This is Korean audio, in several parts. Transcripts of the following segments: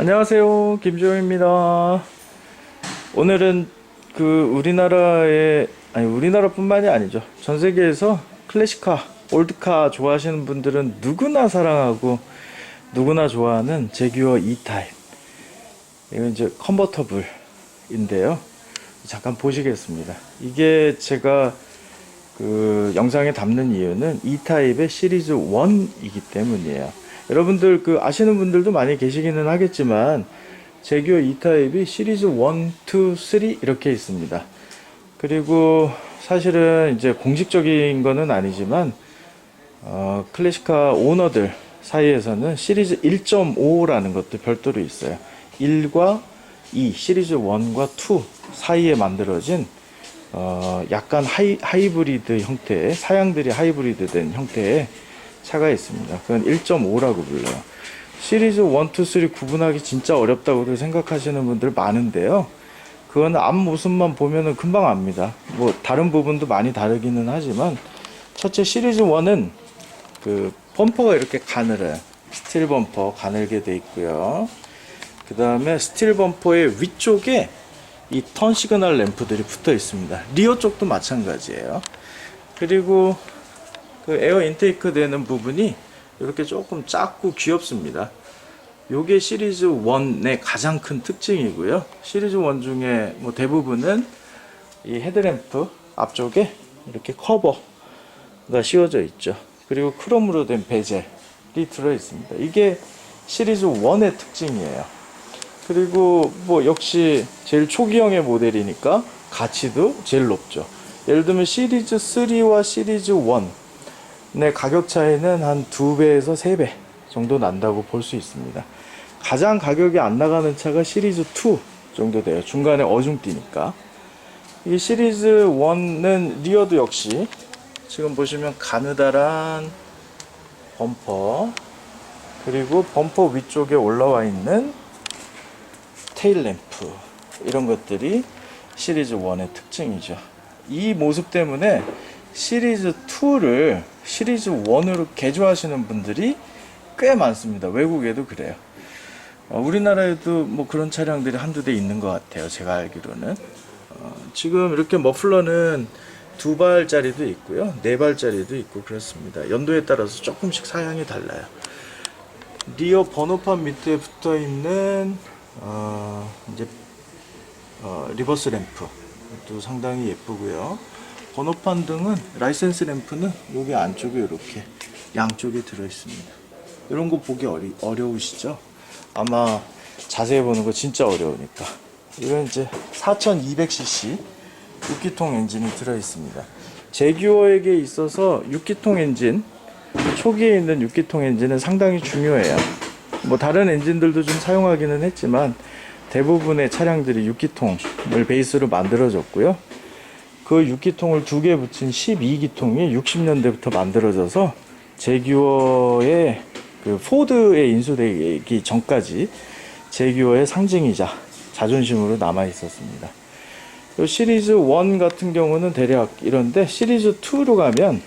안녕하세요. 김조영입니다. 오늘은 그 우리나라의 아니 우리나라뿐만이 아니죠. 전 세계에서 클래식카, 올드카 좋아하시는 분들은 누구나 사랑하고 누구나 좋아하는 제규어 E 타입. 이건 이제 컨버터블 인데요. 잠깐 보시겠습니다. 이게 제가 그 영상에 담는 이유는 E 타입의 시리즈 1이기 때문이에요. 여러분들 그 아시는 분들도 많이 계시기는 하겠지만 제규어 E 타입이 시리즈 1, 2, 3 이렇게 있습니다. 그리고 사실은 이제 공식적인 거는 아니지만 어, 클래식카 오너들 사이에서는 시리즈 1.5라는 것도 별도로 있어요. 1과 2, 시리즈 1과 2 사이에 만들어진 어, 약간 하이, 하이브리드 형태의 사양들이 하이브리드 된 형태의 차가 있습니다. 그건 1.5라고 불러요. 시리즈 1, 2, 3 구분하기 진짜 어렵다고 생각하시는 분들 많은데요. 그건 앞모습만 보면은 금방 압니다. 뭐 다른 부분도 많이 다르기는 하지만 첫째 시리즈 1은 그 범퍼가 이렇게 가늘어요. 스틸 범퍼 가늘게 돼 있고요. 그 다음에 스틸 범퍼의 위쪽에 이 턴 시그널 램프들이 붙어 있습니다. 리어 쪽도 마찬가지예요. 그리고 그 에어 인테이크 되는 부분이 이렇게 조금 작고 귀엽습니다. 요게 시리즈 1의 가장 큰 특징이고요. 시리즈 1 중에 뭐 대부분은 이 헤드램프 앞쪽에 이렇게 커버가 씌워져 있죠. 그리고 크롬으로 된 베젤이 들어 있습니다. 이게 시리즈 1의 특징이에요. 그리고 뭐 역시 제일 초기형의 모델이니까 가치도 제일 높죠. 예를 들면 시리즈 3와 시리즈 1 의 가격 차이는 한 2배에서 3배 정도 난다고 볼 수 있습니다. 가장 가격이 안 나가는 차가 시리즈 2 정도 돼요. 중간에 어중 뛰니까. 이 시리즈 1은 리어도 역시 지금 보시면 가느다란 범퍼 그리고 범퍼 위쪽에 올라와 있는 테일 램프 이런 것들이 시리즈 1의 특징이죠. 이 모습 때문에 시리즈 2를 시리즈 1으로 개조하시는 분들이 꽤 많습니다. 외국에도 그래요. 어, 우리나라에도 뭐 그런 차량들이 한두 대 있는 것 같아요. 제가 알기로는. 어, 지금 이렇게 머플러는 두 발짜리도 있고요. 네 발짜리도 있고 그렇습니다. 연도에 따라서 조금씩 사양이 달라요. 리어 번호판 밑에 붙어 있는 어, 이제 어, 리버스 램프도 상당히 예쁘고요. 번호판 등은 라이센스 램프는 여기 안쪽에 이렇게 양쪽에 들어 있습니다. 이런 거 보기 어리, 어려우시죠? 아마 자세히 보는 거 진짜 어려우니까. 이건 이제 4200cc 6기통 엔진이 들어 있습니다. 제규어에게 있어서 6기통 엔진 초기에 있는 6기통 엔진은 상당히 중요해요. 뭐 다른 엔진들도 좀 사용하기는 했지만 대부분의 차량들이 6기통을 베이스로 만들어졌고요. 그 6기통을 두 개 붙인 12기통이 60년대부터 만들어져서 제규어의 그 포드에 인수되기 전까지 제규어의 상징이자 자존심으로 남아 있었습니다. 요 시리즈 1 같은 경우는 대략 이런데 시리즈 2로 가면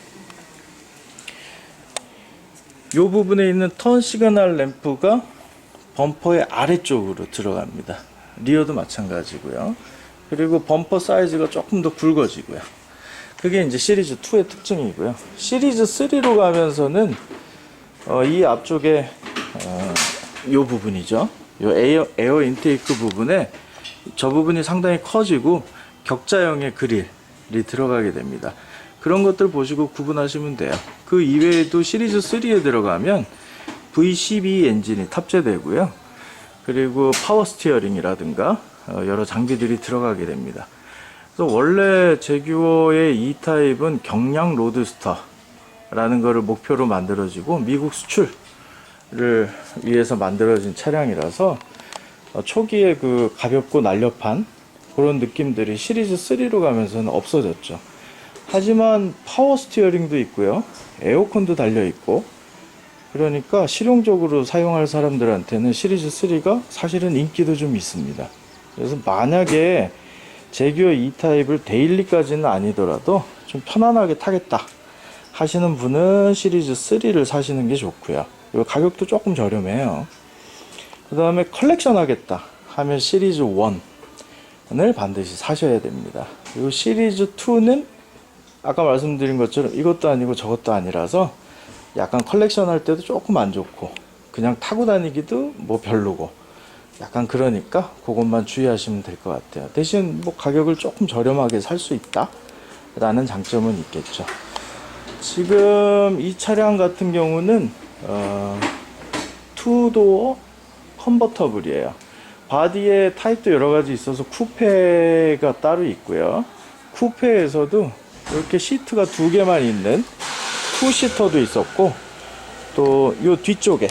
요 부분에 있는 턴 시그널 램프가 범퍼의 아래쪽으로 들어갑니다. 리어도 마찬가지고요. 그리고 범퍼 사이즈가 조금 더 굵어지고요. 그게 이제 시리즈 2의 특징이고요. 시리즈 3로 가면서는 어, 이 앞쪽에 어, 요 부분이죠. 요 에어, 에어 인테이크 부분에 저 부분이 상당히 커지고 격자형의 그릴이 들어가게 됩니다. 그런 것들 보시고 구분하시면 돼요. 그 이외에도 시리즈 3에 들어가면 V12 엔진이 탑재되고요. 그리고 파워 스티어링이라든가 어, 여러 장비들이 들어가게 됩니다. 그래서 원래 제규어의 E 타입은 경량 로드스터라는 것을 목표로 만들어지고 미국 수출을 위해서 만들어진 차량이라서 어, 초기에 그 가볍고 날렵한 그런 느낌들이 시리즈 3로 가면서는 없어졌죠. 하지만 파워 스티어링도 있고요. 에어컨도 달려 있고 그러니까 실용적으로 사용할 사람들한테는 시리즈 3가 사실은 인기도 좀 있습니다. 그래서 만약에 제규어 E 타입을 데일리까지는 아니더라도 좀 편안하게 타겠다 하시는 분은 시리즈 3를 사시는 게 좋고요. 그리고 가격도 조금 저렴해요. 그 다음에 컬렉션 하겠다 하면 시리즈 1을 반드시 사셔야 됩니다. 그리고 시리즈 2는 아까 말씀드린 것처럼 이것도 아니고 저것도 아니라서 약간 컬렉션 할 때도 조금 안 좋고 그냥 타고 다니기도 뭐 별로고 약간 그러니까 그것만 주의하시면 될 것 같아요. 대신 뭐 가격을 조금 저렴하게 살 수 있다 라는 장점은 있겠죠. 지금 이 차량 같은 경우는 어, 투도어 컨버터블이에요. 바디에 타입도 여러 가지 있어서 쿠페가 따로 있고요. 쿠페에서도 이렇게 시트가 두 개만 있는 투 시터도 있었고 또요 뒤쪽에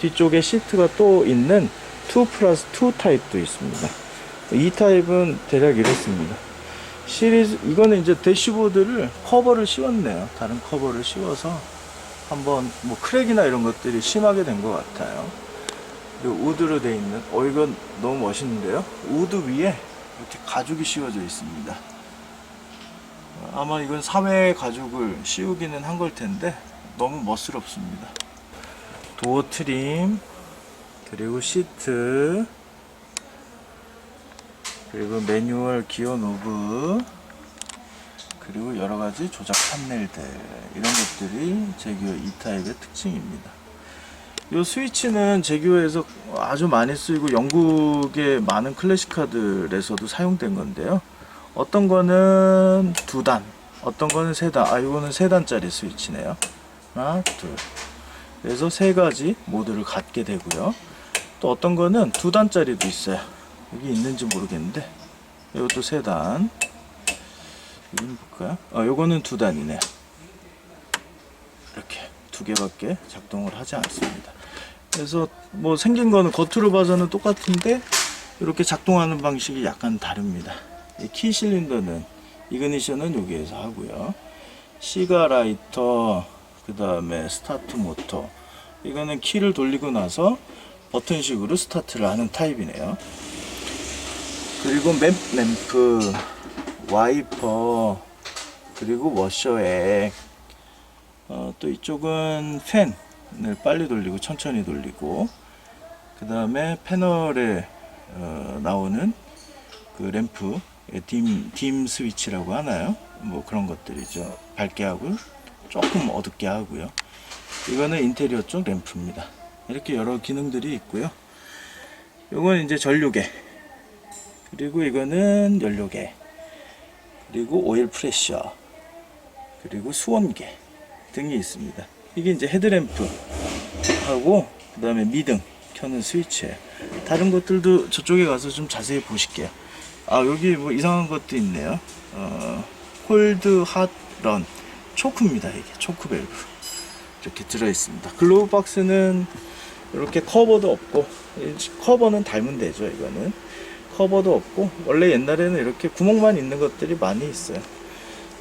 뒤쪽에 시트가 또 있는 2 플러스 2 타입도 있습니다. 이 타입은 대략 이렇습니다. 시리즈 이거는 이제 대시보드를 커버를 씌웠네요. 다른 커버를 씌워서 한번 뭐 크랙이나 이런 것들이 심하게 된 것 같아요. 그리고 우드로 돼 있는 어 이건 너무 멋있는데요. 우드 위에 이렇게 가죽이 씌워져 있습니다. 아마 이건 사회 가죽을 씌우기는 한 걸 텐데 너무 멋스럽습니다. 도어 트림 그리고 시트 그리고 매뉴얼 기어 노브 그리고 여러 가지 조작 판넬들 이런 것들이 제규어 2타입의 특징입니다. 이 스위치는 제규어에서 아주 많이 쓰이고 영국의 많은 클래식카들에서도 사용된 건데요. 어떤 거는 두 단, 어떤 거는 세 단. 아, 이거는 세 단짜리 스위치네요. 하나, 둘. 그래서 세 가지 모드를 갖게 되고요. 또 어떤 거는 두 단짜리도 있어요. 여기 있는지 모르겠는데 이것도 세 단. 여기는 볼까요? 아, 요거는 두 단이네요. 이렇게 두 개밖에 작동을 하지 않습니다. 그래서 뭐 생긴 거는 겉으로 봐서는 똑같은데 이렇게 작동하는 방식이 약간 다릅니다. 이키 실린더는 이그니션은 여기에서 하고요. 시가 라이터 그 다음에 스타트 모터 이거는 키를 돌리고 나서 버튼식으로 스타트를 하는 타입이네요. 그리고 맵 램프, 와이퍼, 그리고 워셔액. 어, 또 이쪽은 팬을 빨리 돌리고 천천히 돌리고, 그 다음에 패널에 어, 나오는 그 램프, 예, 딤, 딤 스위치라고 하나요? 뭐 그런 것들이죠. 밝게 하고 조금 어둡게 하고요. 이거는 인테리어 쪽 램프입니다. 이렇게 여러 기능들이 있고요. 이건 이제 전류계. 그리고 이거는 연료계. 그리고 오일 프레셔. 그리고 수온계 등이 있습니다. 이게 이제 헤드램프 하고 그다음에 미등 켜는 스위치예요. 다른 것들도 저쪽에 가서 좀 자세히 보실게요. 아 여기 뭐 이상한 것도 있네요. 어, 홀드 핫런 초크입니다. 이게 초크 밸브 이렇게 들어 있습니다. 글로브 박스는 이렇게 커버도 없고 이 커버는 달면 되죠. 이거는 커버도 없고 원래 옛날에는 이렇게 구멍만 있는 것들이 많이 있어요.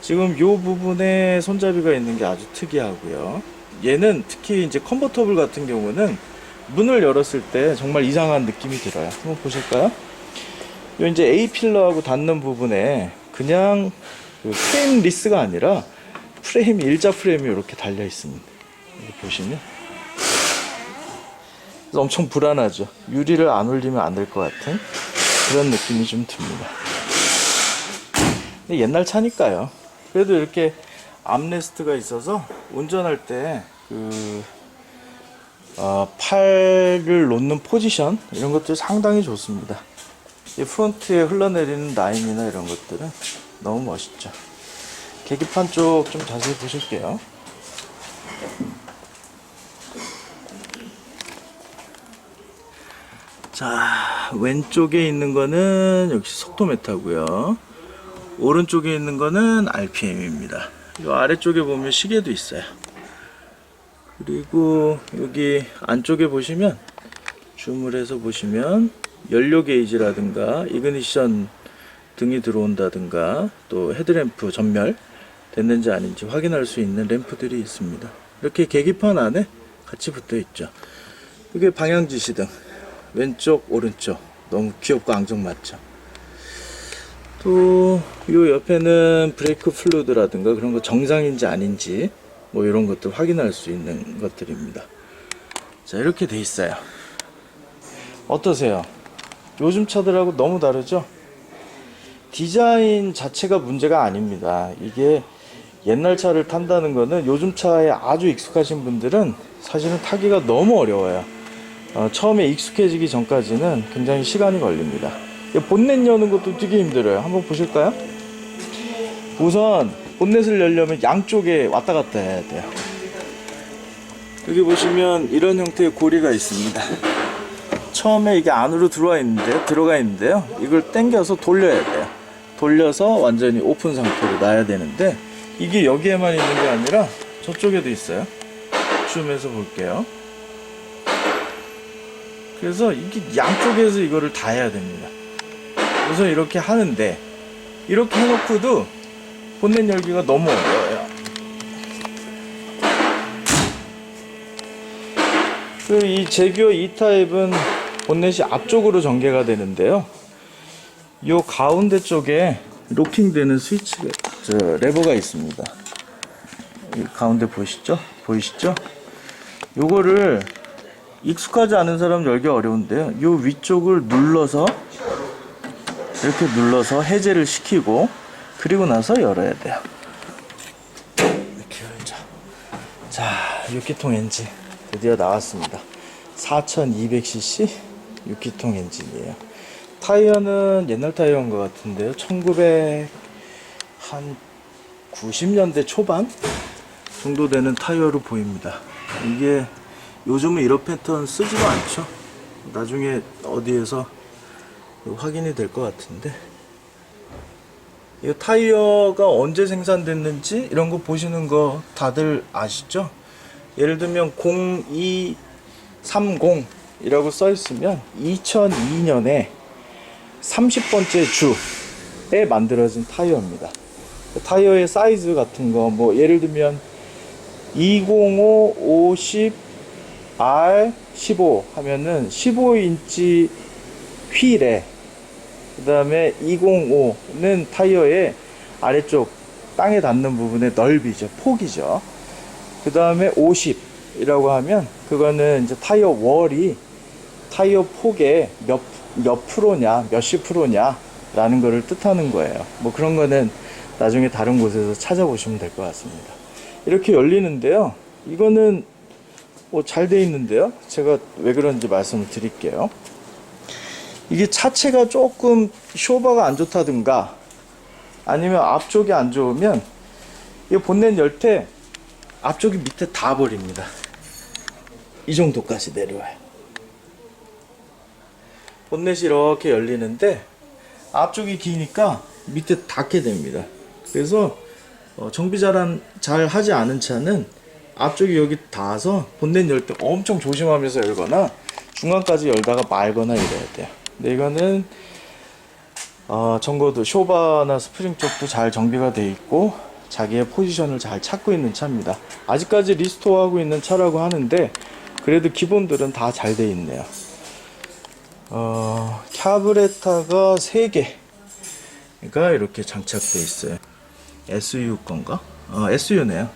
지금 요 부분에 손잡이가 있는 게 아주 특이하고요. 얘는 특히 이제 컨버터블 같은 경우는 문을 열었을 때 정말 이상한 느낌이 들어요. 한번 보실까요? 요 이제 A 필러하고 닿는 부분에 그냥 그 프레임 리스가 아니라 프레임이 일자 프레임이 이렇게 달려 있습니다. 보시면 엄청 불안하죠. 유리를 안 올리면 안 될 것 같은 그런 느낌이 좀 듭니다. 옛날 차니까요. 그래도 이렇게 암레스트가 있어서 운전할 때그 어, 팔을 놓는 포지션 이런 것들 상당히 좋습니다. 이 프론트에 흘러내리는 라인이나 이런 것들은 너무 멋있죠. 계기판 쪽 좀 자세히 보실게요. 자, 왼쪽에 있는 거는 역시 속도 메타고요. 오른쪽에 있는 거는 RPM입니다. 이 아래쪽에 보면 시계도 있어요. 그리고 여기 안쪽에 보시면 줌을 해서 보시면 연료 게이지라든가 이그니션 등이 들어온다든가 또 헤드램프 전멸 됐는지 아닌지 확인할 수 있는 램프들이 있습니다. 이렇게 계기판 안에 같이 붙어 있죠. 이게 방향 지시등 왼쪽 오른쪽 너무 귀엽고 앙증맞죠. 또요 옆에는 브레이크 플루드라든가 그런 거 정상인지 아닌지 뭐 이런 것들 확인할 수 있는 것들입니다. 자 이렇게 돼 있어요. 어떠세요? 요즘 차들하고 너무 다르죠? 디자인 자체가 문제가 아닙니다. 이게 옛날 차를 탄다는 거는 요즘 차에 아주 익숙하신 분들은 사실은 타기가 너무 어려워요. 어, 처음에 익숙해지기 전까지는 굉장히 시간이 걸립니다. 이 본넷 여는 것도 되게 힘들어요. 한번 보실까요? 우선 본넷을 열려면 양쪽에 왔다 갔다 해야 돼요. 여기 보시면 이런 형태의 고리가 있습니다. 처음에 이게 안으로 들어와 있는데 들어가 있는데요. 이걸 당겨서 돌려야 돼요. 돌려서 완전히 오픈 상태로 놔야 되는데 이게 여기에만 있는 게 아니라 저쪽에도 있어요. 줌해서 볼게요. 그래서 이게 양쪽에서 이거를 다 해야 됩니다. 우선 이렇게 하는데 이렇게 해놓고도 본넷 열기가 너무 어려워요. 그이 제규어 E 타입은 본넷이 앞쪽으로 전개가 되는데요. 요 가운데 쪽에 로킹되는 스위치가 저 레버가 있습니다. 이 가운데 보시죠? 보이시죠? 요거를 익숙하지 않은 사람 열기 어려운데요. 요 위쪽을 눌러서 이렇게 눌러서 해제를 시키고 그리고 나서 열어야 돼요. 이렇게 열자. 자, 6기통 엔진 드디어 나왔습니다. 4200cc 6기통 엔진이에요. 타이어는 옛날 타이어인 것 같은데요. 1900 한 90년대 초반 정도 되는 타이어로 보입니다. 이게 요즘은 이런 패턴 쓰지도 않죠. 나중에 어디에서 확인이 될 것 같은데 이 타이어가 언제 생산됐는지 이런 거 보시는 거 다들 아시죠? 예를 들면 0230 이라고 써 있으면 2002년에 30번째 주에 만들어진 타이어입니다. 그 타이어의 사이즈 같은 거 뭐 예를 들면 205 50 R 15 하면은 15인치 휠에 그 다음에 205는 타이어의 아래쪽 땅에 닿는 부분의 넓이죠. 폭이죠. 그 다음에 50이라고 하면 그거는 이제 타이어 월이 타이어 폭의 몇, 몇 프로냐 몇십 프로냐 라는 거를 뜻하는 거예요. 뭐 그런 거는 나중에 다른 곳에서 찾아보시면 될 것 같습니다. 이렇게 열리는데요. 이거는 뭐 잘 돼 있는데요 제가 왜 그런지 말씀을 드릴게요 이게 차체가 조금 쇼바가 안 좋다든가 아니면 앞쪽이 안 좋으면 이 본넷 열 때 앞쪽이 밑에 다 버립니다. 이 정도까지 내려와요. 본넷이 이렇게 열리는데 앞쪽이 기니까 밑에 닿게 됩니다. 그래서 어, 정비 잘한, 잘 하지 않은 차는 앞쪽이 여기 닿아서 본넷 열 때 엄청 조심하면서 열거나 중간까지 열다가 말거나 이래야 돼요. 근데 이거는 어, 전거도 쇼바나 스프링 쪽도 잘 정비가 돼 있고 자기의 포지션을 잘 찾고 있는 차입니다. 아직까지 리스토어하고 있는 차라고 하는데 그래도 기본들은 다 잘 돼 있네요. 어, 캬브레타가 3개가 이렇게 장착돼 있어요. SU 건가? 어, SU네요.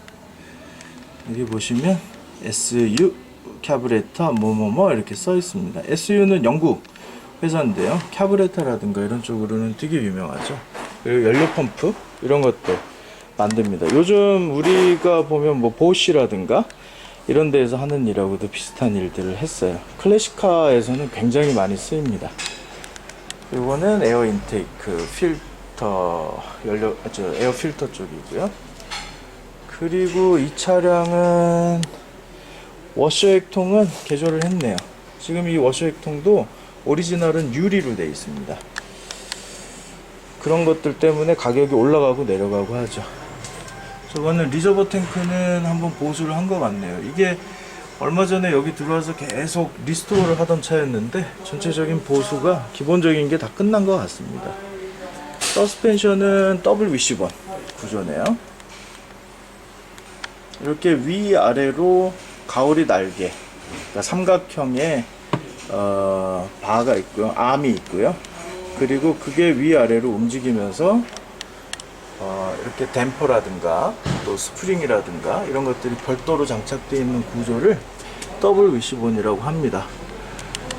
여기 보시면 SU 캬브레타 뭐뭐뭐 이렇게 써 있습니다. SU는 영국 회사인데요. 캬브레타라든가 이런 쪽으로는 되게 유명하죠. 그리고 연료 펌프 이런 것도 만듭니다. 요즘 우리가 보면 뭐 보시라든가 이런 데에서 하는 일하고도 비슷한 일들을 했어요. 클래식카에서는 굉장히 많이 쓰입니다. 이거는 에어 인테이크 필터 연료 아, 저 에어 필터 쪽이고요. 그리고 이 차량은 워셔 액통은 개조를 했네요. 지금 이 워셔 액통도 오리지널은 유리로 되어 있습니다. 그런 것들 때문에 가격이 올라가고 내려가고 하죠. 저거는 리저버 탱크는 한번 보수를 한 것 같네요. 이게 얼마 전에 여기 들어와서 계속 리스토어를 하던 차였는데 전체적인 보수가 기본적인 게 다 끝난 것 같습니다. 서스펜션은 더블 위시번 구조네요. 이렇게 위 아래로 가오리 날개, 그러니까 삼각형의 어, 바가 있고요, 암이 있고요. 그리고 그게 위 아래로 움직이면서 어, 이렇게 댐퍼라든가 또 스프링이라든가 이런 것들이 별도로 장착되어 있는 구조를 더블 위시본이라고 합니다.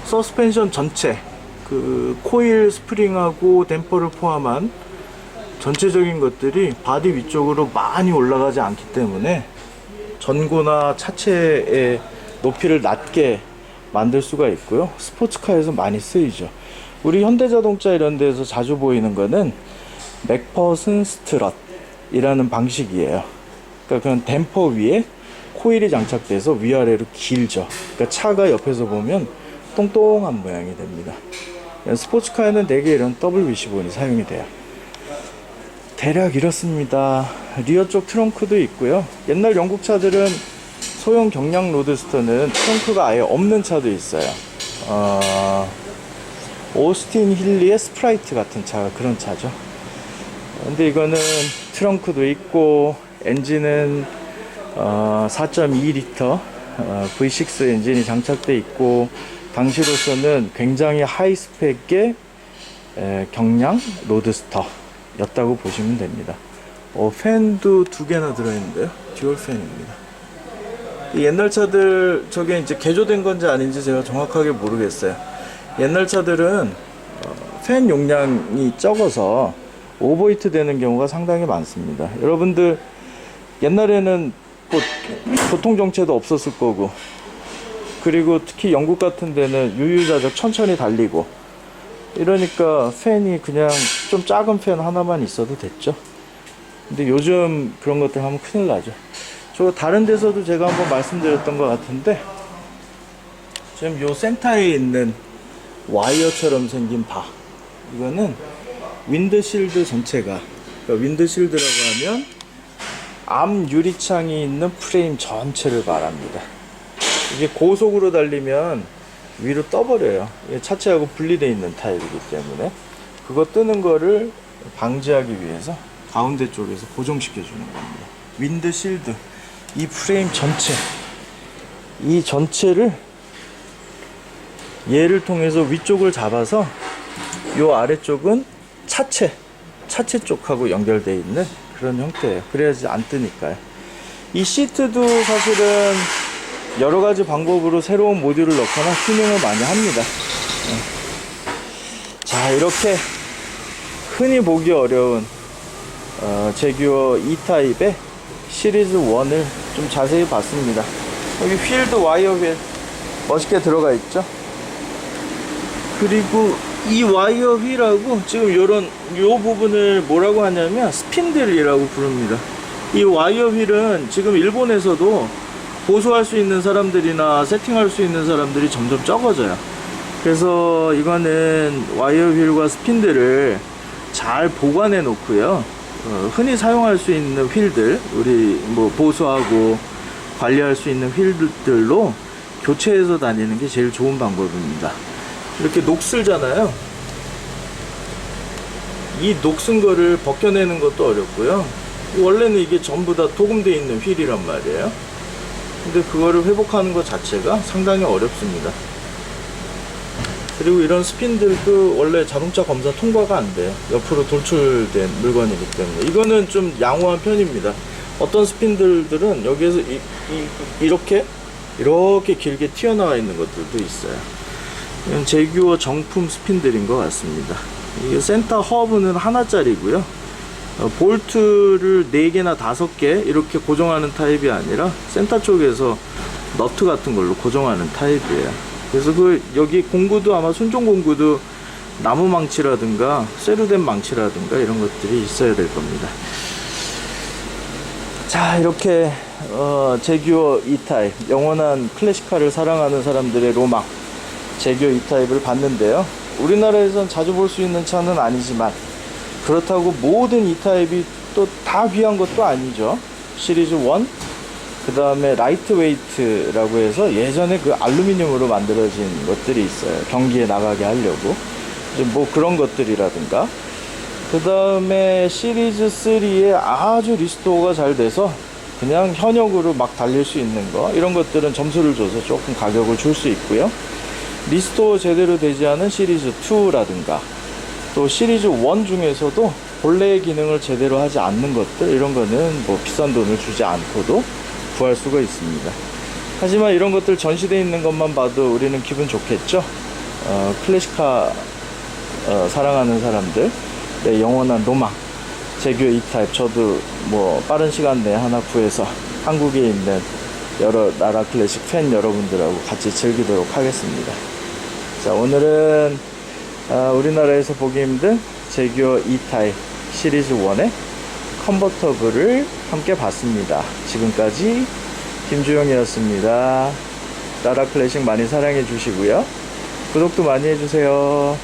서스펜션 전체 그 코일 스프링하고 댐퍼를 포함한 전체적인 것들이 바디 위쪽으로 많이 올라가지 않기 때문에 전고나 차체의 높이를 낮게 만들 수가 있고요. 스포츠카에서 많이 쓰이죠. 우리 현대자동차 이런 데서 자주 보이는 거는 맥퍼슨 스트럿이라는 방식이에요. 그러니까 그냥 댐퍼 위에 코일이 장착돼서 위아래로 길죠. 그러니까 차가 옆에서 보면 똥똥한 모양이 됩니다. 스포츠카에는 대개 이런 WC 본이 사용이 돼요. 대략 이렇습니다. 리어 쪽 트렁크도 있고요. 옛날 영국 차들은 소형 경량 로드스터는 트렁크가 아예 없는 차도 있어요. 어, 오스틴 힐리의 스프라이트 같은 차가 그런 차죠. 근데 이거는 트렁크도 있고 엔진은 어, 4.2리터 어, V6 엔진이 장착돼 있고 당시로서는 굉장히 하이 스펙의 에, 경량 로드스터 였다고 보시면 됩니다. 어, 팬도 두 개나 들어있는데요. 듀얼 팬입니다. 이 옛날 차들 저게 이제 개조된 건지 아닌지 제가 정확하게 모르겠어요. 옛날 차들은 어, 팬 용량이 적어서 오버히트 되는 경우가 상당히 많습니다. 여러분들 옛날에는 뭐 보통 정체도 없었을 거고 그리고 특히 영국 같은 데는 유유자적 천천히 달리고 이러니까 팬이 그냥 좀 작은 팬 하나만 있어도 됐죠. 근데 요즘 그런 것들 하면 큰일 나죠. 저 다른 데서도 제가 한번 말씀드렸던 것 같은데 지금 요 센터에 있는 와이어처럼 생긴 바 이거는 윈드실드 전체가 그러니까 윈드실드라고 하면 암 유리창이 있는 프레임 전체를 말합니다. 이게 고속으로 달리면 위로 떠버려요. 차체하고 분리되어 있는 타입이기 때문에 그거 뜨는 거를 방지하기 위해서 가운데 쪽에서 고정시켜 주는 겁니다. 윈드 실드 이 프레임 전체 이 전체를 얘를 통해서 위쪽을 잡아서 요 아래쪽은 차체 차체 쪽하고 연결되어 있는 그런 형태예요. 그래야지 안 뜨니까요. 이 시트도 사실은 여러 가지 방법으로 새로운 모듈을 넣거나 튜닝을 많이 합니다. 네. 자, 이렇게 흔히 보기 어려운 어, 제규어 2타입의 시리즈 1을 좀 자세히 봤습니다. 여기 휠드 와이어 휠 멋있게 들어가 있죠? 그리고 이 와이어 휠하고 지금 요런 요 부분을 뭐라고 하냐면 스핀들이라고 부릅니다. 이 와이어 휠은 지금 일본에서도 보수할 수 있는 사람들이나 세팅할 수 있는 사람들이 점점 적어져요. 그래서 이거는 와이어 휠과 스핀들을 잘 보관해 놓고요. 어, 흔히 사용할 수 있는 휠들, 우리 뭐 보수하고 관리할 수 있는 휠들로 교체해서 다니는 게 제일 좋은 방법입니다. 이렇게 녹슬잖아요. 이 녹슨 거를 벗겨내는 것도 어렵고요. 원래는 이게 전부 다 도금되어 있는 휠이란 말이에요. 근데 그거를 회복하는 것 자체가 상당히 어렵습니다. 그리고 이런 스핀들도 원래 자동차 검사 통과가 안 돼요. 옆으로 돌출된 물건이기 때문에. 이거는 좀 양호한 편입니다. 어떤 스핀들들은 여기에서 이, 이, 이렇게, 이렇게 길게 튀어나와 있는 것들도 있어요. 이건 제규어 정품 스핀들인 것 같습니다. 이 센터 허브는 하나짜리고요. 어, 볼트를 4개나 5개 이렇게 고정하는 타입이 아니라 센터 쪽에서 너트 같은 걸로 고정하는 타입이에요. 그래서 그 여기 공구도 아마 순종 공구도 나무 망치라든가 쇠로된 망치라든가 이런 것들이 있어야 될 겁니다. 자 이렇게 어, 제규어 2타입 영원한 클래식카를 사랑하는 사람들의 로망 제규어 2타입을 봤는데요. 우리나라에선 자주 볼 수 있는 차는 아니지만 그렇다고 모든 2타입이 또 다 귀한 것도 아니죠. 시리즈 1, 그 다음에 라이트 웨이트라고 해서 예전에 그 알루미늄으로 만들어진 것들이 있어요. 경기에 나가게 하려고. 뭐 그런 것들이라든가. 그 다음에 시리즈 3에 아주 리스토어가 잘 돼서 그냥 현역으로 막 달릴 수 있는 거. 이런 것들은 점수를 줘서 조금 가격을 줄 수 있고요. 리스토어 제대로 되지 않은 시리즈 2라든가 또 시리즈 1 중에서도 본래의 기능을 제대로 하지 않는 것들 이런 거는 뭐 비싼 돈을 주지 않고도 구할 수가 있습니다. 하지만 이런 것들 전시되어 있는 것만 봐도 우리는 기분 좋겠죠? 어, 클래식카 어, 사랑하는 사람들 내 영원한 로망 제규어 2타입 저도 뭐 빠른 시간 내에 하나 구해서 한국에 있는 여러 나라 클래식 팬 여러분들하고 같이 즐기도록 하겠습니다. 자 오늘은 아, 우리나라에서 보기 힘든 제규어 2타입 시리즈 1의 컨버터블을 함께 봤습니다. 지금까지 김주영이었습니다. 나라 클래식 많이 사랑해 주시고요. 구독도 많이 해주세요.